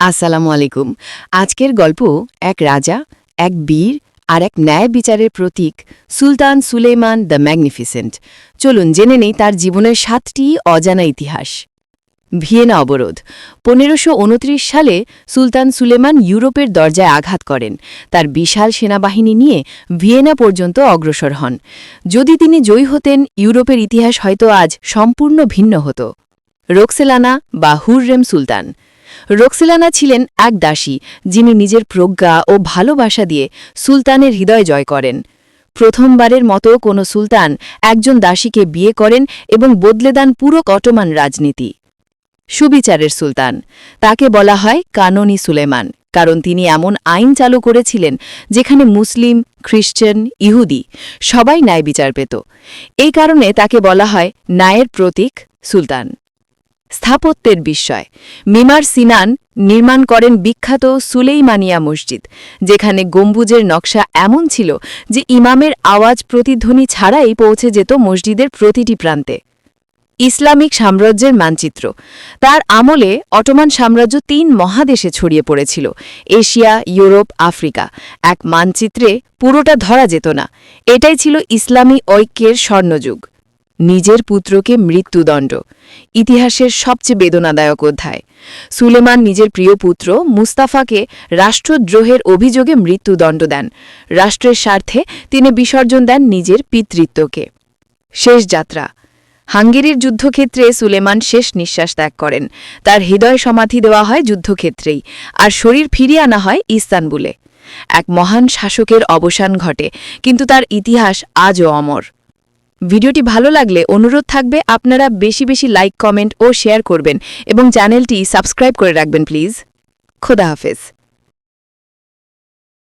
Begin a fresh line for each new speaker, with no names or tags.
আসসালামু আলাইকুম। আজকের গল্প এক রাজা, এক বীর আর এক ন্যায় বিচারের প্রতীক সুলতান সুলেমান দ্য ম্যাগনিফিসেন্ট। চলুন জেনে নেই তার জীবনের সাতটি অজানা ইতিহাস। ভিয়েনা অবরোধ। পনেরোশো সালে সুলতান সুলেমান ইউরোপের দরজায় আঘাত করেন। তার বিশাল সেনাবাহিনী নিয়ে ভিয়েনা পর্যন্ত অগ্রসর হন। যদি তিনি জয়ী হতেন, ইউরোপের ইতিহাস হয়তো আজ সম্পূর্ণ ভিন্ন হতো। রোকসেলানা বা হুররেম সুলতান। রোকসেলানা ছিলেন এক দাসী, যিনি নিজের প্রজ্ঞা ও ভালোবাসা দিয়ে সুলতানের হৃদয় জয় করেন। প্রথমবারের মতো কোনো সুলতান একজন দাসীকে বিয়ে করেন এবং বদলে দেন পুরো অটোমান রাজনীতি। সুবিচারের সুলতান, তাকে বলা হয় কাননি সুলেমান, কারণ তিনি এমন আইন চালু করেছিলেন যেখানে মুসলিম খ্রিস্টান ইহুদি সবাই ন্যায় বিচার পেত। এই কারণে তাকে বলা হয় ন্যায়ের প্রতীক সুলতান। স্থাপত্যের বিস্ময়। মিমার সিনান নির্মাণ করেন বিখ্যাত সুলেইমানিয়া মসজিদ, যেখানে গম্বুজের নকশা এমন ছিল যে ইমামের আওয়াজ প্রতিধ্বনি ছাড়াই পৌঁছে যেত মসজিদের প্রতিটি প্রান্তে। ইসলামিক সাম্রাজ্যের মানচিত্র। তার আমলে অটোমান সাম্রাজ্য তিন মহাদেশে ছড়িয়ে পড়েছিল, এশিয়া, ইউরোপ, আফ্রিকা। এক মানচিত্রে পুরোটা ধরা যেত না। এটাই ছিল ইসলামী ঐক্যের স্বর্ণযুগ। নিজের পুত্রকে মৃত্যুদণ্ড। ইতিহাসের সবচেয়ে বেদনাদায়ক অধ্যায়। সুলেমান নিজের প্রিয় পুত্র মুস্তাফাকে রাষ্ট্রদ্রোহের অভিযোগে মৃত্যুদণ্ড দেন। রাষ্ট্রের স্বার্থে তিনি বিসর্জন দেন নিজের পিতৃত্বকে। শেষ যাত্রা। হাঙ্গেরির যুদ্ধক্ষেত্রে সুলেমান শেষ নিঃশ্বাস ত্যাগ করেন। তার হৃদয় সমাধি দেওয়া হয় যুদ্ধক্ষেত্রেই, আর শরীর ফিরিয়ে আনা হয় ইস্তানবুলে। এক মহান শাসকের অবসান ঘটে, কিন্তু তার ইতিহাস আজও অমর। ভিডিওটি ভালো লাগলে অনুরোধ থাকবে আপনারা বেশি বেশি লাইক, কমেন্ট ও শেয়ার করবেন এবং চ্যানেলটি সাবস্ক্রাইব করে রাখবেন, প্লিজ। খোদা হাফেজ।